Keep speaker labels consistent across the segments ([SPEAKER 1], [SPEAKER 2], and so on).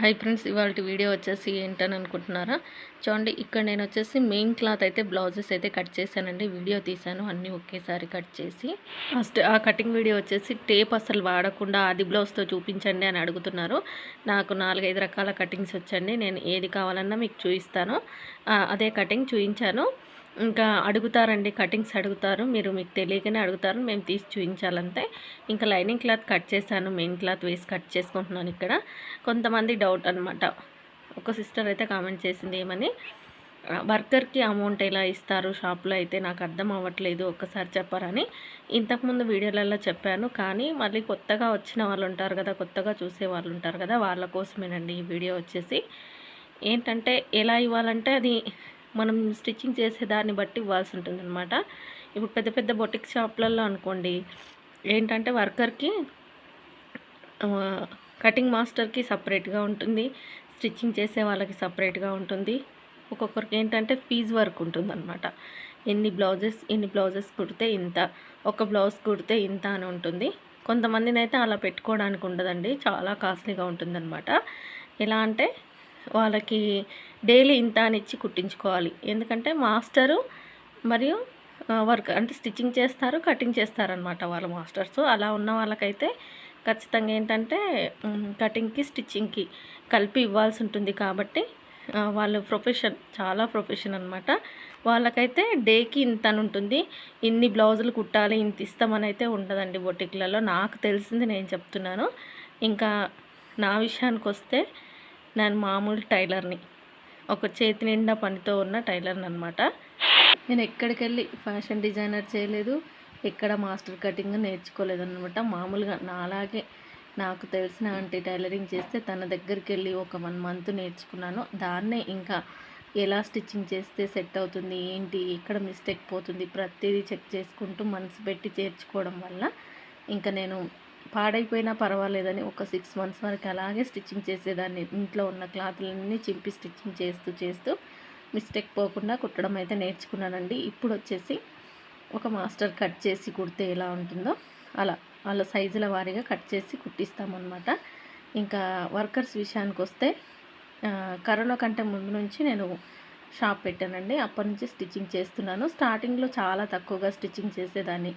[SPEAKER 1] Hi friends ఇవాళ video వచ్చేసి ఏంటని అనుకుంటున్నారా? చూడండి ఇక్కడ నేను వచ్చేసి మెయిన్ క్లాత్ అయితే బ్లౌజెస్ అయితే కట్ చేశానండి. వీడియో తీశాను అన్నీ ఒకేసారి కట్ చేసి. ఫస్ట్ ఆ కటింగ్ వీడియో వచ్చేసి టేప్ అసలు వాడకుండా అది బ్లౌజ్తో చూపించండి అని అడుగుతున్నారు. నాకు నాలుగైదు రకాల కటింగ్స్ వచ్చండి. నేను ఏది కావాలన్నా మీకు చూపిస్తాను అదే కటింగ్ చూపించాను ఇంకా అడుగుతారండి కటింగ్స్ అడుగుతారు. మీరు మీకు తెలియకనే అడుగుతారు. మేము తీసి చూపించాలంతే. ఇంకా లైనింగ్ క్లాత్ కట్ చేశాను. మెయిన్ క్లాత్ వేసి కట్ చేసుకుంటున్నాను ఇక్కడ. కొంతమంది డౌట్ అనమాట ఒక సిస్టర్ అయితే కామెంట్ చేసింది ఏమని వర్కర్కి అమౌంట్ ఎలా ఇస్తారు? షాప్లో అయితే నాకు అర్థం అవ్వట్లేదు. ఒక్కసారి చెప్పారని. ఇంతకుముందు వీడియోలలో చెప్పాను. కానీ మళ్ళీ కొత్తగా వచ్చిన వాళ్ళు ఉంటారు కదా కొత్తగా చూసే వాళ్ళు ఉంటారు కదా వాళ్ళ కోసమేనండి ఈ వీడియో వచ్చేసి. ఏంటంటే ఎలా ఇవ్వాలంటే అది మనం స్టిచ్చింగ్ చేసే దాన్ని బట్టి ఇవ్వాల్సి ఉంటుంది అనమాట ఇప్పుడు పెద్ద పెద్ద బొటిక్ షాప్లలో అనుకోండి ఏంటంటే వర్కర్కి కటింగ్ మాస్టర్కి సపరేట్గా ఉంటుంది స్టిచ్చింగ్ చేసే వాళ్ళకి సపరేట్గా ఉంటుంది. ఒక్కొక్కరికి ఏంటంటే ఫీజ్ వర్క్ ఉంటుందన్నమాట. ఎన్ని బ్లౌజెస్ ఎన్ని బ్లౌజెస్ కుడితే ఇంత ఒక బ్లౌజ్ కుడితే ఇంత అని ఉంటుంది. కొంతమందిని అయితే అలా పెట్టుకోవడానికి ఉండదండి చాలా కాస్ట్లీగా ఉంటుందన్నమాట. ఎలా అంటే వాళ్ళకి డైలీ ఇంత అని ఇచ్చి కుట్టించుకోవాలి. ఎందుకంటే మాస్టరు మరియు వర్క్ అంటే స్టిచ్చింగ్ చేస్తారు కటింగ్ చేస్తారనమాట వాళ్ళ మాస్టర్స్. అలా ఉన్న వాళ్ళకైతే ఖచ్చితంగా ఏంటంటే కటింగ్కి స్టిచ్చింగ్కి కలిపి ఇవ్వాల్సి ఉంటుంది కాబట్టి వాళ్ళు ప్రొఫెషన్ చాలా ప్రొఫెషన్ అనమాట వాళ్ళకైతే డేకి ఇంత అని ఉంటుంది. ఇన్ని బ్లౌజులు కుట్టాలి ఇంత ఇస్తామని అయితే ఉండదండి బొటిక్లలో. నాకు తెలిసింది నేను చెప్తున్నాను. ఇంకా నా విషయానికి వస్తే నేను మామూలు టైలర్ని. ఒక చేతి నిండా పనితో ఉన్న టైలర్ని అనమాట నేను ఎక్కడికి వెళ్ళి ఫ్యాషన్ డిజైనర్ చేయలేదు ఎక్కడ మాస్టర్ కటింగ్ నేర్చుకోలేదు అనమాట మామూలుగా నాలాగే నాకు తెలిసిన ఆంటీ టైలరింగ్ చేస్తే తన దగ్గరికి వెళ్ళి ఒక వన్ మంత్ నేర్చుకున్నాను. దాన్నే ఇంకా ఎలా స్టిచ్చింగ్ చేస్తే సెట్ అవుతుంది ఏంటి ఎక్కడ మిస్టేక్ పోతుంది ప్రతిదీ చెక్ చేసుకుంటూ మనసు పెట్టి చేర్చుకోవడం వల్ల ఇంకా నేను పాడైపోయినా పర్వాలేదని ఒక సిక్స్ మంత్స్ వరకు అలాగే స్టిచ్చింగ్ చేసేదాన్ని. ఇంట్లో ఉన్న క్లాత్లన్నీ చింపి స్టిచ్చింగ్ చేస్తూ చేస్తూ మిస్టేక్ పోకుండా కుట్టడం అయితే నేర్చుకున్నానండి. ఇప్పుడు వచ్చేసి ఒక మాస్టర్ కట్ చేసి కుడితే ఎలా ఉంటుందో అలా. వాళ్ళ సైజుల వారీగా కట్ చేసి కుట్టిస్తామన్నమాట. ఇంకా వర్కర్స్ విషయానికి వస్తే కరోనా కంటే ముందు నుంచి నేను షాప్ పెట్టానండి. అప్పటి నుంచి స్టిచ్చింగ్ చేస్తున్నాను. స్టార్టింగ్లో చాలా తక్కువగా స్టిచ్చింగ్ చేసేదాన్ని.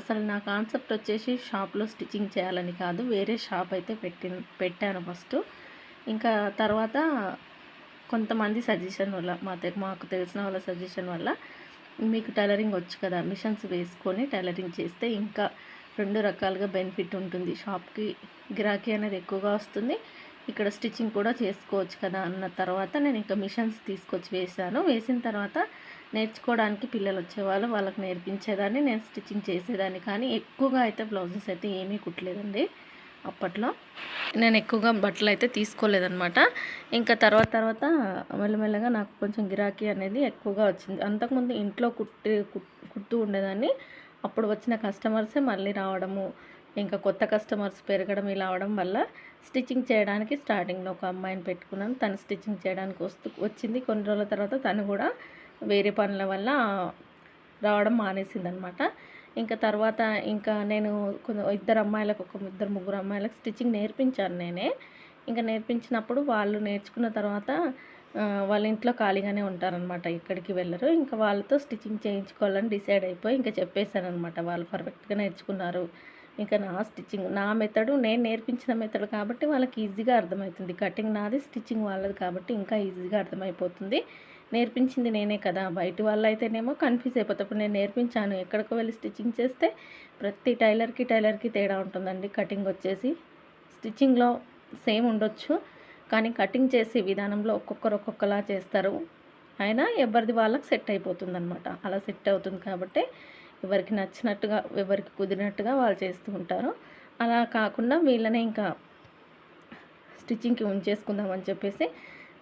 [SPEAKER 1] అసలు నా కాన్సెప్ట్ వచ్చేసి షాప్లో స్టిచ్చింగ్ చేయాలని కాదు వేరే షాప్ అయితే పెట్టి పెట్టాను ఫస్ట్. ఇంకా తర్వాత కొంతమంది సజెషన్ వల్ల మా మాకు తెలిసిన వాళ్ళ సజెషన్ వల్ల మీకు టైలరింగ్ వచ్చు కదా మిషన్స్ వేసుకొని టైలరింగ్ చేస్తే ఇంకా రెండు రకాలుగా బెనిఫిట్ ఉంటుంది. షాప్కి గిరాకీ అనేది ఎక్కువగా వస్తుంది. ఇక్కడ స్టిచ్చింగ్ కూడా చేసుకోవచ్చు కదా అన్న తర్వాత నేను ఇంకా మిషన్స్ తీసుకొచ్చి వేసాను వేసిన తర్వాత నేర్చుకోవడానికి పిల్లలు వచ్చేవాళ్ళు వాళ్ళకి నేర్పించేదాన్ని నేను స్టిచ్చింగ్ చేసేదాన్ని. కానీ ఎక్కువగా అయితే బ్లౌజెస్ అయితే ఏమీ కుట్టలేదండి అప్పట్లో. నేను ఎక్కువగా బట్టలు అయితే తీసుకోలేదనమాట ఇంకా తర్వాత తర్వాత మెల్లమెల్లగా నాకు కొంచెం గిరాకీ అనేది ఎక్కువగా వచ్చింది. అంతకుముందు ఇంట్లో కుట్టి కుట్- కుడుతూ ఉండేదాన్ని. అప్పుడు వచ్చిన కస్టమర్సే మళ్ళీ రావడము ఇంకా కొత్త కస్టమర్స్ పెరగడం ఇలా అవడం వల్ల స్టిచ్చింగ్ చేయడానికి స్టార్టింగ్లో ఒక అమ్మాయిని పెట్టుకున్నాను. తను స్టిచ్చింగ్ చేయడానికి వస్తూ వచ్చింది. కొన్ని రోజుల తర్వాత తను కూడా వేరే పనుల వల్ల రావడం మానేసింది అనమాట ఇంకా తర్వాత ఇంకా నేను ఇద్దరు అమ్మాయిలకు ఒక ఇద్దరు ముగ్గురు అమ్మాయిలకు స్టిచ్చింగ్ నేర్పించాను నేనే. ఇంకా నేర్పించినప్పుడు వాళ్ళు నేర్చుకున్న తర్వాత వాళ్ళ ఇంట్లో ఖాళీగానే ఉంటారనమాట. ఎక్కడికి వెళ్ళరు. ఇంకా వాళ్ళతో స్టిచ్చింగ్ చేయించుకోవాలని డిసైడ్ అయిపోయి ఇంకా చెప్పేశాను అనమాట వాళ్ళు పర్ఫెక్ట్గా నేర్చుకున్నారు. ఇంకా నా స్టిచ్చింగ్ నా మెథడు నేను నేర్పించిన మెథడ్ కాబట్టి వాళ్ళకి ఈజీగా అర్థమవుతుంది. కటింగ్ నాది స్టిచ్చింగ్ వాళ్ళది కాబట్టి ఇంకా ఈజీగా అర్థమైపోతుంది. నేర్పించింది నేనే కదా. బయట వాళ్ళు అయితేనేమో కన్ఫ్యూజ్ అయిపోతాప్పుడు నేను నేర్పించాను. ఎక్కడికో వెళ్ళి స్టిచ్చింగ్ చేస్తే ప్రతి టైలర్కి టైలర్కి తేడా ఉంటుందండి. కటింగ్ వచ్చేసి స్టిచ్చింగ్లో సేమ్ ఉండొచ్చు. కానీ కటింగ్ చేసే విధానంలో ఒక్కొక్కరు ఒక్కొక్కలా చేస్తారు. అయినా ఎవరిది వాళ్ళకి సెట్ అయిపోతుంది అనమాట అలా సెట్ అవుతుంది కాబట్టి ఎవరికి నచ్చినట్టుగా ఎవరికి కుదిరినట్టుగా వాళ్ళు చేస్తూ ఉంటారు. అలా కాకుండా వీళ్ళనే ఇంకా స్టిచ్చింగ్కి ఉంచేసుకుందామని చెప్పేసి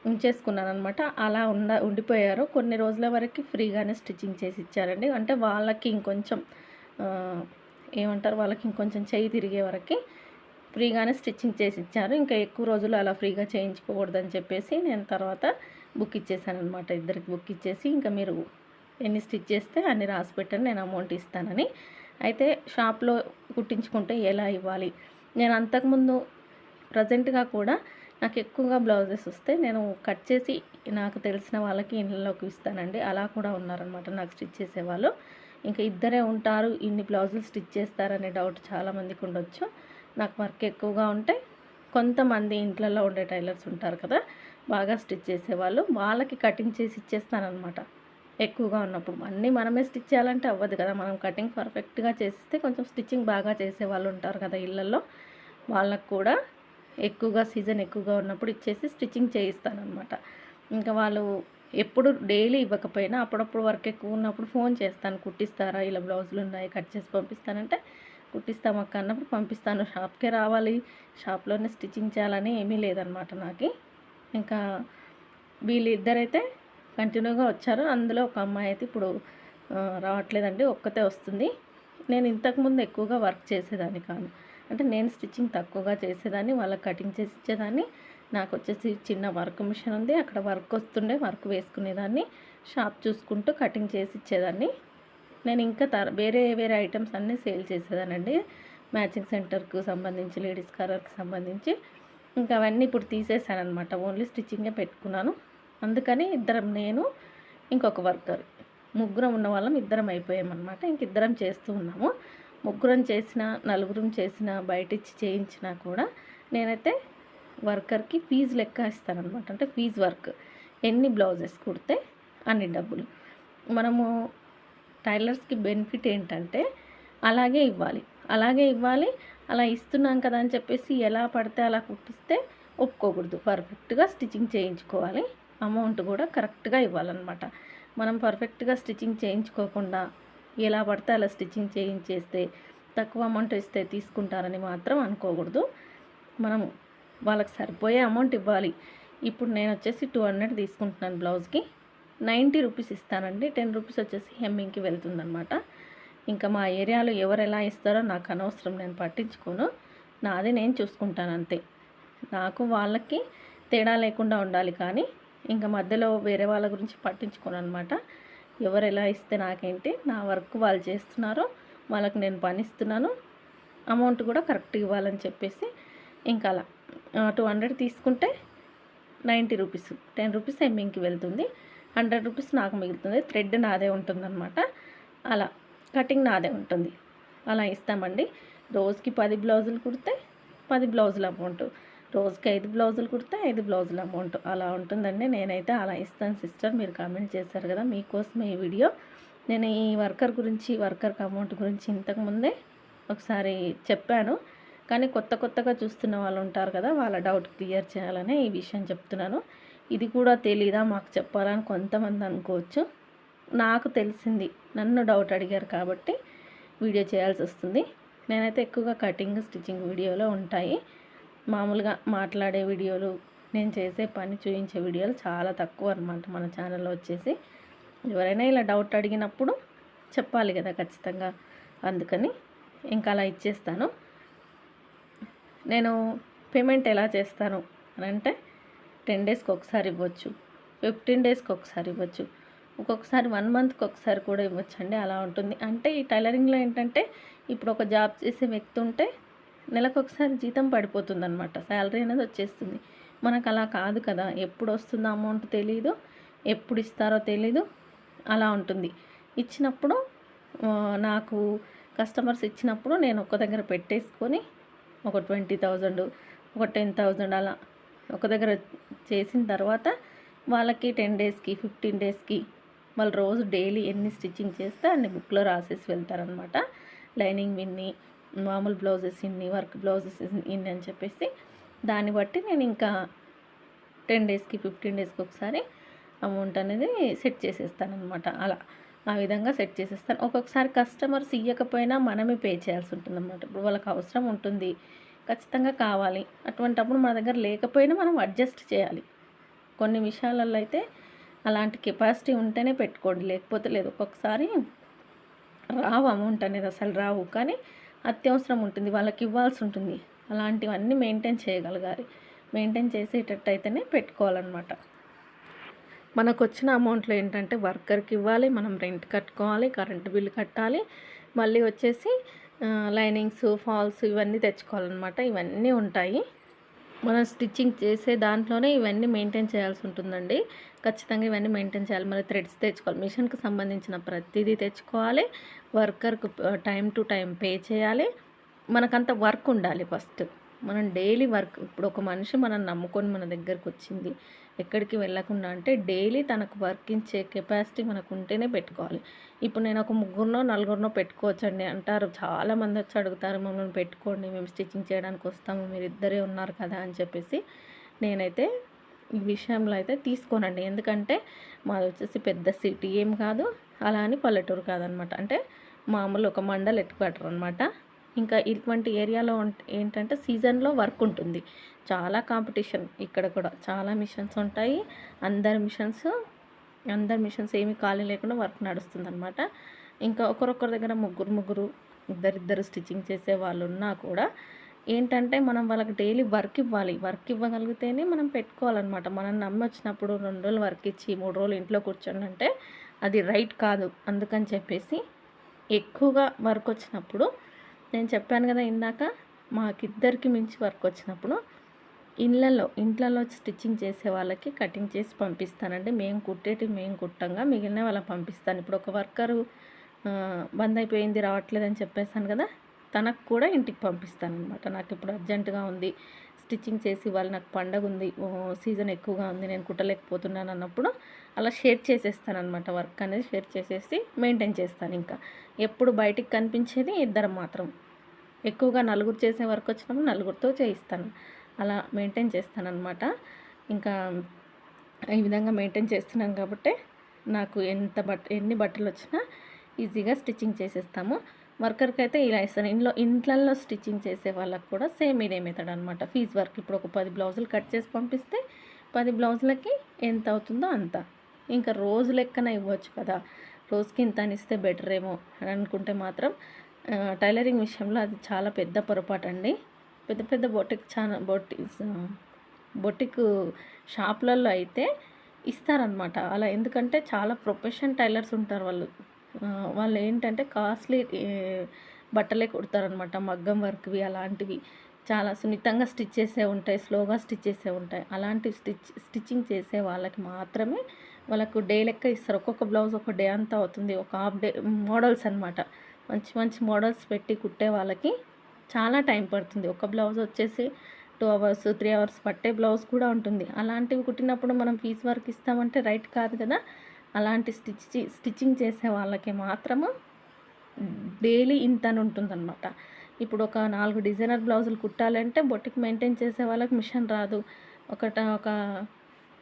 [SPEAKER 1] ఉంచేసుకున్నాను అనమాట అలా ఉండ ఉండిపోయారు. కొన్ని రోజుల వరకు ఫ్రీగానే స్టిచ్చింగ్ చేసి ఇచ్చారండి. అంటే వాళ్ళకి ఇంకొంచెం ఏమంటారు? వాళ్ళకి ఇంకొంచెం చేయి తిరిగే వరకు ఫ్రీగానే స్టిచ్చింగ్ చేసి ఇచ్చారు. ఇంకా ఎక్కువ రోజులు అలా ఫ్రీగా చేయించుకోకూడదని చెప్పేసి నేను తర్వాత బుక్ ఇచ్చేసాను అనమాట ఇద్దరికి బుక్ ఇచ్చేసి ఇంకా మీరు ఎన్ని స్టిచ్ చేస్తే అన్ని రాసి పెట్టండి నేను అమౌంట్ ఇస్తానని. అయితే షాప్లో కుట్టించుకుంటే ఎలా ఇవ్వాలి? నేను అంతకుముందు ప్రజెంట్గా కూడా నాకు ఎక్కువగా బ్లౌజెస్ వస్తే నేను కట్ చేసి నాకు తెలిసిన వాళ్ళకి ఇళ్ళలోకి ఇస్తానండి. అలా కూడా ఉన్నారనమాట నాకు స్టిచ్ చేసేవాళ్ళు. ఇంకా ఇద్దరే ఉంటారు ఇన్ని బ్లౌజులు స్టిచ్ చేస్తారనే డౌట్ చాలామందికి ఉండొచ్చు. నాకు వర్క్ ఎక్కువగా ఉంటే కొంతమంది ఇంట్లలో ఉండే టైలర్స్ ఉంటారు కదా బాగా స్టిచ్ చేసేవాళ్ళు. వాళ్ళకి కటింగ్ చేసి ఇచ్చేస్తానమాట ఎక్కువగా ఉన్నప్పుడు అన్నీ మనమే స్టిచ్ చేయాలంటే అవ్వదు కదా. మనం కటింగ్ పర్ఫెక్ట్గా చేస్తే కొంచెం స్టిచ్చింగ్ బాగా చేసే వాళ్ళు ఉంటారు కదా ఇళ్ళల్లో వాళ్ళకు కూడా ఎక్కువగా సీజన్ ఎక్కువగా ఉన్నప్పుడు ఇచ్చేసి స్టిచ్చింగ్ చేయిస్తానమాట ఇంకా వాళ్ళు ఎప్పుడు డైలీ ఇవ్వకపోయినా అప్పుడప్పుడు వర్క్ ఎక్కువ ఉన్నప్పుడు ఫోన్ చేస్తాను. కుట్టిస్తారా? ఇలా బ్లౌజులు ఉన్నాయి కట్ చేసి పంపిస్తానంటే కుట్టిస్తాం అక్క అన్నప్పుడు పంపిస్తాను. షాప్కే రావాలి. షాప్లోనే స్టిచ్చింగ్ చేయాలని ఏమీ లేదనమాట నాకు. ఇంకా వీళ్ళిద్దరైతే కంటిన్యూగా వచ్చారు. అందులో ఒక అమ్మాయి అయితే ఇప్పుడు రావట్లేదండి. ఒక్కతే వస్తుంది. నేను ఇంతకుముందు ఎక్కువగా వర్క్ చేసేదాన్ని కాను అంటే నేను స్టిచ్చింగ్ తక్కువగా చేసేదాన్ని వాళ్ళకి కటింగ్ చేసి ఇచ్చేదాన్ని నాకు వచ్చేసి చిన్న వర్క్ మిషన్ ఉంది. అక్కడ వర్క్ వస్తుండే వర్క్ వేసుకునేదాన్ని. షాప్ చూసుకుంటూ కటింగ్ చేసి ఇచ్చేదాన్ని నేను ఇంకా తర వేరే వేరే ఐటమ్స్ అన్నీ సేల్ చేసేదానండి. మ్యాచింగ్ సెంటర్కు సంబంధించి లేడీస్ కలర్కి సంబంధించి. ఇంకా అవన్నీ ఇప్పుడు తీసేసాను అనమాట ఓన్లీ స్టిచ్చింగే పెట్టుకున్నాను. అందుకని ఇద్దరం నేను ఇంకొక వర్కర్. ముగ్గురం ఉన్న వాళ్ళం ఇద్దరం అయిపోయామన్నమాట. ఇంక ఇద్దరం చేస్తూ ఉన్నాము. ముగ్గురం చేసినా నలుగురం చేసినా బయట ఇచ్చి చేయించినా కూడా నేనైతే వర్కర్కి ఫీజు లెక్క ఇస్తానమాట అంటే ఫీజు వర్క్. ఎన్ని బ్లౌజెస్ కుడితే అన్ని డబ్బులు. మనము టైలర్స్కి బెనిఫిట్ ఏంటంటే అలాగే ఇవ్వాలి. అలాగే ఇవ్వాలి అలా ఇస్తున్నాం కదా అని చెప్పేసి ఎలా పడితే అలా కుట్టిస్తే ఒప్పుకోకూడదు. పర్ఫెక్ట్గా స్టిచ్చింగ్ చేయించుకోవాలి. అమౌంట్ కూడా కరెక్ట్గా ఇవ్వాలన్నమాట. మనం పర్ఫెక్ట్గా స్టిచ్చింగ్ చేయించుకోకుండా ఎలా పడితే అలా స్టిచ్చింగ్ చేయించేస్తే తక్కువ అమౌంట్ ఇస్తే తీసుకుంటారని మాత్రం అనుకోకూడదు. మనం వాళ్ళకి సరిపోయే అమౌంట్ ఇవ్వాలి. ఇప్పుడు నేను వచ్చేసి టూ హండ్రెడ్ తీసుకుంటున్నాను బ్లౌజ్కి. నైంటీ రూపీస్ ఇస్తానండి. టెన్ రూపీస్ వచ్చేసి హెమ్మింగ్కి వెళ్తుందనమాట ఇంకా మా ఏరియాలో ఎవరు ఎలా ఇస్తారో నాకు అనవసరం నేను పట్టించుకోను. నాది నేను చూసుకుంటాను అంతే. నాకు వాళ్ళకి తేడా లేకుండా ఉండాలి కానీ ఇంకా మధ్యలో వేరే వాళ్ళ గురించి పట్టించుకోను అనమాట ఎవరు ఎలా ఇస్తే నాకేంటి నా వర్క్ వాళ్ళు చేస్తున్నారో వాళ్ళకి నేను పనిస్తున్నాను అమౌంట్ కూడా కరెక్ట్ ఇవ్వాలని చెప్పేసి ఇంకా అలా. టూ హండ్రెడ్ తీసుకుంటే నైంటీ రూపీస్ టెన్ రూపీస్ ఎమ్మింగ్కి వెళ్తుంది. హండ్రెడ్ రూపీస్ నాకు మిగులుతుంది థ్రెడ్ నాదే ఉంటుందన్నమాట. అలా కటింగ్ నాదే ఉంటుంది. అలా ఇస్తామండి. రోజుకి పది బ్లౌజులు కుడితే పది బ్లౌజుల అమౌంట్. రోజుకి ఐదు బ్లౌజులు కుడితే ఐదు బ్లౌజుల అమౌంట్ అలా ఉంటుందండి. నేనైతే అలా ఇస్తాను సిస్టర్. మీరు కామెంట్ చేశారు కదా మీకోసం ఈ వీడియో. నేను ఈ వర్కర్ గురించి వర్కర్కి అమౌంట్ గురించి ఇంతకుముందే ఒకసారి చెప్పాను. కానీ కొత్త కొత్తగా చూస్తున్న వాళ్ళు ఉంటారు కదా వాళ్ళ డౌట్ క్లియర్ చేయాలనే ఈ విషయం చెప్తున్నాను. ఇది కూడా తెలీదా మాకు చెప్పాలని కొంతమంది అనుకోవచ్చు. నాకు తెలిసింది. నన్ను డౌట్ అడిగారు కాబట్టి వీడియో చేయాల్సి వస్తుంది. నేనైతే ఎక్కువగా కటింగ్ స్టిచ్చింగ్ వీడియోలో ఉంటాయి. మామూలుగా మాట్లాడే వీడియోలు నేను చేసే పని చూపించే వీడియోలు చాలా తక్కువ అనమాట మన ఛానల్లో వచ్చేసి. ఎవరైనా ఇలా డౌట్ అడిగినప్పుడు చెప్పాలి కదా ఖచ్చితంగా. అందుకని ఇంకా అలా ఇచ్చేస్తాను. నేను పేమెంట్ ఎలా చేస్తాను అని అంటే టెన్ డేస్కి ఒకసారి ఇవ్వచ్చు ఫిఫ్టీన్ డేస్కి ఒకసారి ఇవ్వచ్చు ఒక్కొక్కసారి వన్ మంత్కి ఒకసారి కూడా ఇవ్వచ్చు అండి అలా ఉంటుంది. అంటే ఈ టైలరింగ్లో ఏంటంటే ఇప్పుడు ఒక జాబ్ చేసే వ్యక్తి ఉంటే నెలకు ఒకసారి జీతం పడిపోతుంది అనమాట శాలరీ అనేది వచ్చేస్తుంది. మనకు అలా కాదు కదా. ఎప్పుడు వస్తుందో అమౌంట్ తెలీదు. ఎప్పుడు ఇస్తారో తెలీదు. అలా ఉంటుంది. ఇచ్చినప్పుడు నాకు కస్టమర్స్ ఇచ్చినప్పుడు నేను ఒక దగ్గర పెట్టేసుకొని ఒక ట్వంటీ థౌజండ్ ఒక టెన్ థౌజండ్ అలా ఒక దగ్గర చేసిన తర్వాత వాళ్ళకి టెన్ డేస్కి ఫిఫ్టీన్ డేస్కి వాళ్ళు రోజు డైలీ ఎన్ని స్టిచ్చింగ్ చేస్తే అన్ని బుక్లో రాసేసి వెళ్తారనమాట లైనింగ్ విన్ని మామూలు బ్లౌజెస్ ఇన్ని వర్క్ బ్లౌజెస్ ఇన్ని అని చెప్పేసి దాన్ని బట్టి నేను ఇంకా టెన్ డేస్కి ఫిఫ్టీన్ డేస్కి ఒకసారి అమౌంట్ అనేది సెట్ చేసేస్తాను అనమాట అలా ఆ విధంగా సెట్ చేసేస్తాను. ఒక్కొక్కసారి కస్టమర్స్ ఇవ్వకపోయినా మనమే పే చేయాల్సి ఉంటుంది అనమాట ఇప్పుడు వాళ్ళకి అవసరం ఉంటుంది ఖచ్చితంగా కావాలి. అటువంటప్పుడు మన దగ్గర లేకపోయినా మనం అడ్జస్ట్ చేయాలి. కొన్ని విషయాలలో అయితే అలాంటి కెపాసిటీ ఉంటేనే పెట్టుకోండి. లేకపోతే లేదు ఒక్కొక్కసారి రావు అమౌంట్ అనేది అసలు రావు. కానీ అత్యవసరం ఉంటుంది వాళ్ళకి ఇవ్వాల్సి ఉంటుంది. అలాంటివన్నీ మెయింటైన్ చేయగలగాలి. మెయింటైన్ చేసేటట్టు అయితేనే పెట్టుకోవాలన్నమాట. మనకు వచ్చిన అమౌంట్లో ఏంటంటే వర్కర్కి ఇవ్వాలి మనం రెంట్ కట్టుకోవాలి కరెంటు బిల్లు కట్టాలి మళ్ళీ వచ్చేసి లైనింగ్స్ ఫాల్స్ ఇవన్నీ తెచ్చుకోవాలన్నమాట. ఇవన్నీ ఉంటాయి. మనం స్టిచ్చింగ్ చేసే దాంట్లోనే ఇవన్నీ మెయింటైన్ చేయాల్సి ఉంటుందండి. ఖచ్చితంగా ఇవన్నీ మెయింటైన్ చేయాలి. మరి థ్రెడ్స్ తెచ్చుకోవాలి. మిషన్కి సంబంధించిన ప్రతిదీ తెచ్చుకోవాలి. వర్కర్కు టైం టు టైం పే చేయాలి. మనకంత వర్క్ ఉండాలి ఫస్ట్. మనం డైలీ వర్క్ ఇప్పుడు ఒక మనిషి మనం నమ్ముకొని మన దగ్గరకు వచ్చింది ఎక్కడికి వెళ్ళకుండా అంటే డైలీ తనకు వర్క్ ఇచ్చే కెపాసిటీ మనకు ఉంటేనే పెట్టుకోవాలి. ఇప్పుడు నేను ఒక ముగ్గురునో నలుగురినో పెట్టుకోవచ్చండి అంటారు. చాలామంది వచ్చి అడుగుతారు మమ్మల్ని పెట్టుకోండి మేము స్టిచ్చింగ్ చేయడానికి వస్తాము మీరు ఇద్దరే ఉన్నారు కదా అని చెప్పేసి నేనైతే ఈ విషయంలో అయితే తీసుకోనండి. ఎందుకంటే మాది వచ్చేసి పెద్ద సిటీ ఏం కాదు. అలా అని పల్లెటూరు కాదనమాట. అంటే మామూలు ఒక మండల్ ఎట్టుకుంటారు అనమాట. ఇంకా ఇటువంటి ఏరియాలో ఏంటంటే సీజన్లో వర్క్ ఉంటుంది. చాలా కాంపిటీషన్ ఇక్కడ కూడా. చాలా మిషన్స్ ఉంటాయి. అందరి మిషన్స్ అందరి మిషన్స్ ఏమి ఖాళీ లేకుండా వర్క్ నడుస్తుంది అనమాట ఇంకా ఒకరొకరి దగ్గర ముగ్గురు ముగ్గురు ఇద్దరిద్దరు స్టిచ్చింగ్ చేసే వాళ్ళు ఉన్నా కూడా ఏంటంటే మనం వాళ్ళకి డైలీ వర్క్ ఇవ్వాలి. వర్క్ ఇవ్వగలిగితేనే మనం పెట్టుకోవాలన్నమాట. మనం నమ్మి వచ్చినప్పుడు రెండు రోజులు వర్క్ ఇచ్చి మూడు రోజులు ఇంట్లో కూర్చోండి అంటే అది రైట్ కాదు. అందుకని చెప్పేసి ఎక్కువగా వర్క్ వచ్చినప్పుడు నేను చెప్పాను కదా ఇందాక మాకిద్దరికి మించి వర్క్ వచ్చినప్పుడు ఇళ్ళల్లో ఇంట్లలో స్టిచ్చింగ్ చేసే వాళ్ళకి కటింగ్ చేసి పంపిస్తానండి. మేము కుట్టేటి మేము కుట్టంగా మిగిలిన వాళ్ళకి పంపిస్తాను. ఇప్పుడు ఒక వర్కరు బంద్ అయిపోయింది రావట్లేదని చెప్పేసాను కదా తనకు కూడా ఇంటికి పంపిస్తాను అనమాట నాకు ఇప్పుడు అర్జెంటుగా ఉంది. స్టిచ్చింగ్ చేసి వాళ్ళు నాకు పండగ ఉంది. సీజన్ ఎక్కువగా ఉంది. నేను కుట్టలేకపోతున్నాను అన్నప్పుడు అలా షేర్ చేసేస్తాను అనమాట వర్క్ అనేది షేర్ చేసేసి మెయింటైన్ చేస్తాను ఇంకా. ఎప్పుడు బయటికి కనిపించేది ఇద్దరం మాత్రం. ఎక్కువగా నలుగురు చేసే వర్క్ వచ్చినప్పుడు నలుగురితో చేయిస్తాను. అలా మెయింటైన్ చేస్తాను అనమాట ఇంకా ఈ విధంగా మెయింటైన్ చేస్తున్నాను కాబట్టి నాకు ఎంత బట్ట ఎన్ని బట్టలు వచ్చినా ఈజీగా స్టిచ్చింగ్ చేసేస్తాము. వర్కర్కి అయితే ఇలా ఇస్తాను. ఇంట్లో ఇంట్లల్లో స్టిచ్చింగ్ చేసే వాళ్ళకి కూడా సేమ్ ఇదే మెథడ్ అనమాట ఫీజ్ వర్క్ ఇప్పుడు ఒక పది బ్లౌజులు కట్ చేసి పంపిస్తే పది బ్లౌజులకి ఎంత అవుతుందో అంత. ఇంకా రోజు లెక్కన ఇవ్వచ్చు కదా. రోజుకి ఇంత అని ఇస్తే బెటర్ ఏమో అని అనుకుంటే మాత్రం టైలరింగ్ విషయంలో అది చాలా పెద్ద పొరపాటు అండి పెద్ద పెద్ద బొటిక్ చాలా బొట్టి బొటిక్ షాపులలో అయితే ఇస్తారనమాట అలా ఎందుకంటే చాలా ప్రొఫెషన్ టైలర్స్ ఉంటారు వాళ్ళు. వాళ్ళు ఏంటంటే కాస్ట్లీ బట్టలే కుడతారనమాట మగ్గం వర్క్వి అలాంటివి. చాలా సున్నితంగా స్టిచ్ చేసే ఉంటాయి స్లోగా స్టిచ్ చేసే ఉంటాయి. అలాంటి స్టిచ్ స్టిచ్చింగ్ చేసే వాళ్ళకి మాత్రమే వాళ్ళకు డే లెక్క ఇస్తారు. ఒక్కొక్క బ్లౌజ్ ఒక డే అంతా అవుతుంది. ఒక హాఫ్ డే మోడల్స్ అనమాట మంచి మంచి మోడల్స్ పెట్టి కుట్టే వాళ్ళకి చాలా టైం పడుతుంది. ఒక బ్లౌజ్ వచ్చేసి టూ అవర్స్ త్రీ అవర్స్ పట్టే బ్లౌజ్ కూడా ఉంటుంది. అలాంటివి కుట్టినప్పుడు మనం పీస్ వర్క్ ఇస్తామంటే రైట్ కాదు కదా? అలాంటి స్టిచ్ స్టిచ్చింగ్ చేసే వాళ్ళకి మాత్రము డైలీ ఇంత అని ఉంటుందన్నమాట. ఇప్పుడు ఒక నాలుగు డిజైనర్ బ్లౌజులు కుట్టాలంటే బొట్టికి మెయింటైన్ చేసే వాళ్ళకి మిషన్ రాదు. ఒకట ఒక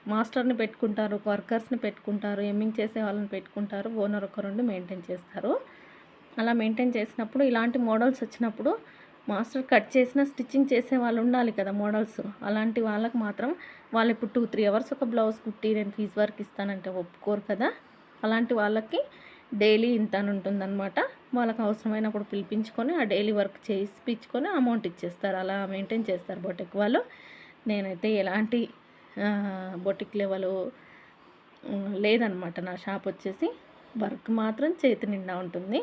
[SPEAKER 1] మాస్టర్ని పెట్టుకుంటారు ఒక వర్కర్స్ని పెట్టుకుంటారు ఎమ్మింగ్ చేసే వాళ్ళని పెట్టుకుంటారు ఓనర్ ఒక రెండు మెయింటైన్ చేస్తారు. అలా మెయింటైన్ చేసినప్పుడు ఇలాంటి మోడల్స్ వచ్చినప్పుడు మాస్టర్ కట్ చేసిన స్టిచ్చింగ్ చేసే వాళ్ళు ఉండాలి కదా మోడల్స్. అలాంటి వాళ్ళకి మాత్రం వాళ్ళు ఇప్పుడు టూ త్రీ అవర్స్ ఒక బ్లౌజ్ కుట్టి నేను ఫీజ్ వర్క్ ఇస్తానంటే ఒప్పుకోరు కదా. అలాంటి వాళ్ళకి డైలీ ఇంత అని ఉంటుందన్నమాట. వాళ్ళకి అవసరమైనప్పుడు పిలిపించుకొని ఆ డైలీ వర్క్ చేసిపించుకొని అమౌంట్ ఇచ్చేస్తారు. అలా మెయింటైన్ చేస్తారు బొటిక్ వాళ్ళు. నేనైతే ఎలాంటి బొటిక్ లెవెల్ లేదనమాట నా షాప్ వచ్చేసి వర్క్ మాత్రం చేతి నిండా ఉంటుంది.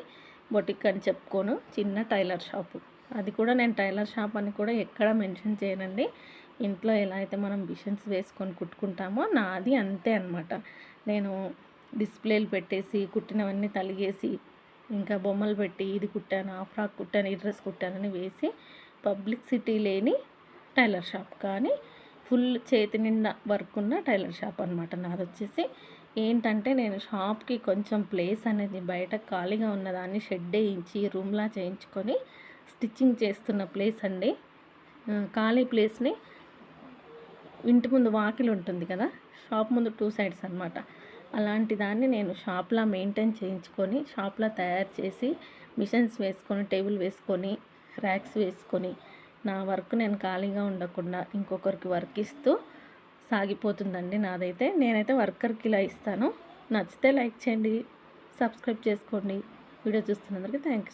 [SPEAKER 1] బొటిక్ అని చెప్పుకోను. చిన్న టైలర్ షాపు. అది కూడా నేను టైలర్ షాప్ అని కూడా ఎక్కడ మెన్షన్ చేయనండి. ఇంట్లో ఎలా అయితే మనం మిషన్స్ వేసుకొని కుట్టుకుంటామో నాది అంతే అనమాట నేను డిస్ప్లేలు పెట్టేసి కుట్టినవన్నీ తలిగేసి ఇంకా బొమ్మలు పెట్టి ఇది కుట్టాను ఆ ఫ్రాక్ కుట్టాను ఈ డ్రెస్ కుట్టానని వేసి పబ్లిసిటీ లేని టైలర్ షాప్. కానీ ఫుల్ చేతి నిండా వర్క్ ఉన్న టైలర్ షాప్ అనమాట నాది వచ్చేసి. ఏంటంటే నేను షాప్కి కొంచెం ప్లేస్ అనేది బయట ఖాళీగా ఉన్నదాన్ని షెడ్ వేయించి రూమ్లా చేయించుకొని స్టిచ్చింగ్ చేస్తున్న ప్లేస్ అండి. ఖాళీ ప్లేస్ని ఇంటి ముందు వాకిలి ఉంటుంది కదా షాప్ ముందు టూ సైడ్స్ అనమాట అలాంటి దాన్ని నేను షాప్లా మెయింటైన్ చేయించుకొని షాప్లా తయారు చేసి మిషన్స్ వేసుకొని టేబుల్ వేసుకొని ర్యాక్స్ వేసుకొని నా వర్క్ నేను ఖాళీగా ఉండకుండా ఇంకొకరికి వర్క్ ఇస్తూ సాగిపోతుందండి నాదైతే. నేనైతే వర్కర్కి ఇలా ఇస్తాను. నచ్చితే లైక్ చేయండి సబ్స్క్రైబ్ చేసుకోండి. Video చూస్తున్నందుకు thank you